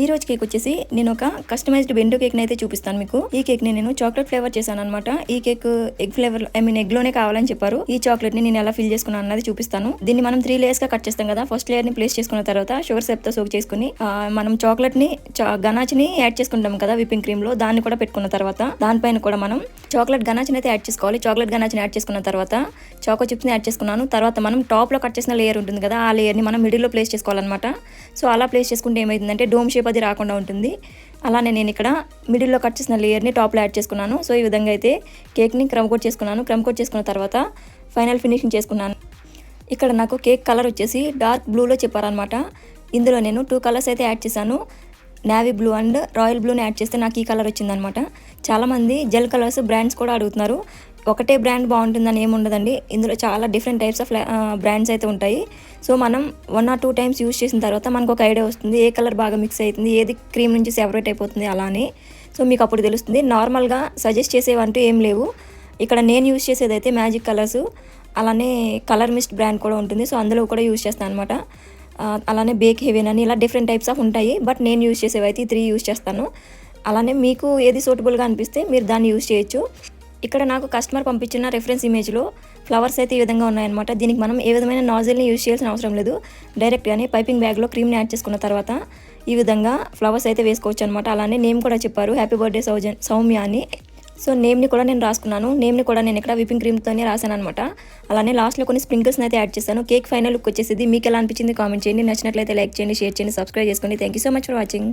ఈ రోజు కేక్ వచ్చేసి నేను ఒక కస్టమైజ్డ్ బెండో కేక్ అయితే చూపిస్తాను మీకు. ఈ కేక్ని నేను చాక్లెట్ ఫ్లేవర్ చేశాను అనమాట ఈ cake egg flavour I mean ఎగ్లోనే కావాలని చెప్పారు. ఈ చాక్లెట్ని నేను ఎలా ఫిల్ చేసుకున్నాను అన్నది చూపిస్తాను. దీన్ని మనం త్రీ లేయర్స్గా కట్ చేస్తాం కదా. ఫస్ట్ లేయర్ని ప్లేస్ చేసుకున్న తర్వాత షుగర్ సెప్తో సోక్ చేసుకుని మనం చాక్లెట్ని గనాచ్ని యాడ్ చేసుకుంటాం కదా విప్పింగ్ క్రీమ్లో. దాన్ని కూడా పెట్టుకున్న తర్వాత దానిపైన కూడా మనం చాక్లెట్ గనాచ్ అయితే యాడ్ చేసుకోవాలి. చాక్లెట్ గనాచ్ యాడ్ చేసుకున్న తర్వాత చాకో చిప్స్ని యాడ్ చేసుకున్నాను. తర్వాత మనం టాప్లో కట్ చేసిన లేయర్ ఉంటుంది కదా ఆ లేయర్ని మనం మిడిల్లో ప్లేస్ చేసుకోవాలన్నమాట. సో అలా ప్లేస్ చేసుకుంటే ఏమైందంటే డోమ్ షేప్ పది రాకుండా ఉంటుంది. అలానే నేను ఇక్కడ మిడిల్లో కట్ చేసిన లేయర్ని టాప్లో యాడ్ చేసుకున్నాను. సో ఈ విధంగా అయితే కేక్ని క్రమ్ కోట్ చేసుకున్నాను. క్రమ్ కోట్ చేసుకున్న తర్వాత ఫైనల్ ఫినిషింగ్ చేసుకున్నాను. ఇక్కడ నాకు కేక్ కలర్ వచ్చేసి డార్క్ బ్లూలో చెప్పారనమాట ఇందులో నేను టూ కలర్స్ అయితే యాడ్ చేశాను. నావీ బ్లూ అండ్ రాయల్ బ్లూని యాడ్ చేస్తే నాకు ఈ కలర్ వచ్చిందనమాట చాలామంది జెల్ కలర్స్ బ్రాండ్స్ కూడా అడుగుతున్నారు. ఒకటే బ్రాండ్ బాగుంటుందని ఏమి ఉండదండి. ఇందులో చాలా డిఫరెంట్ టైప్స్ ఆఫ్ బ్రాండ్స్ అయితే ఉంటాయి. సో మనం one or two times use చేసిన తర్వాత మనకు ఒక ఐడియా వస్తుంది. ఏ కలర్ బాగా మిక్స్ అవుతుంది? ఏది క్రీమ్ నుంచి సెపరేట్ అయిపోతుంది? అలానే సో మీకు అప్పుడు తెలుస్తుంది. నార్మల్గా సజెస్ట్ చేసేవంటూ ఏం లేవు. ఇక్కడ నేను యూస్ చేసేది అయితే మ్యాజిక్ కలర్స్ అలానే కలర్ మిస్ట్ బ్రాండ్ కూడా ఉంటుంది. సో అందులో కూడా యూస్ చేస్తాను అనమాట అలానే బేక్ హెవెన్ అని ఇలా డిఫరెంట్ టైప్స్ ఆఫ్ ఉంటాయి. బట్ నేను యూస్ చేసేవి అయితే త్రీ యూస్ చేస్తాను. అలానే మీకు ఏది సూటబుల్గా అనిపిస్తే మీరు దాన్ని యూస్ చేయొచ్చు. ఇక్కడ నాకు కస్టమర్ పంపించిన రెఫరెన్స్ ఇమేజ్లో ఫ్లవర్స్ అయితే ఈ విధంగా ఉన్నాయన్నమాట. దీనికి మనం ఏ విధమైన నాజిల్ని యూజ్ చేయాల్సిన అవసరం లేదు. డైరెక్ట్గానే పైపింగ్ బ్యాగ్లో క్రీమ్ని యాడ్ చేసుకున్న తర్వాత ఈ విధంగా ఫ్లవర్స్ అయితే వేసుకోవచ్చు అనమాట అలానే నేమ్ కూడా చెప్పారు. హ్యాపీ బర్త్డే సౌజన్ సౌమ్య అని. సో నేమ్ని కూడా నేను రాసుకున్నాను. నేమ్ని కూడా నేను ఇక్కడ విపింగ్ క్రీమ్తోనే రాశాను అనమాట అలానే లాస్ట్లో కొన్ని స్ప్రింకిల్స్ని అయితే యాడ్ చేశాను. కేక్ ఫైనల్ లుక్ వచ్చేసింది. మీకు ఎలా అనిపించింది కామెంట్ చేయండి. నచ్చినట్లయితే లైక్ చేయండి షేర్ చేయండి సబ్స్క్రైబ్ చేసుకోండి. Thank you so much for watching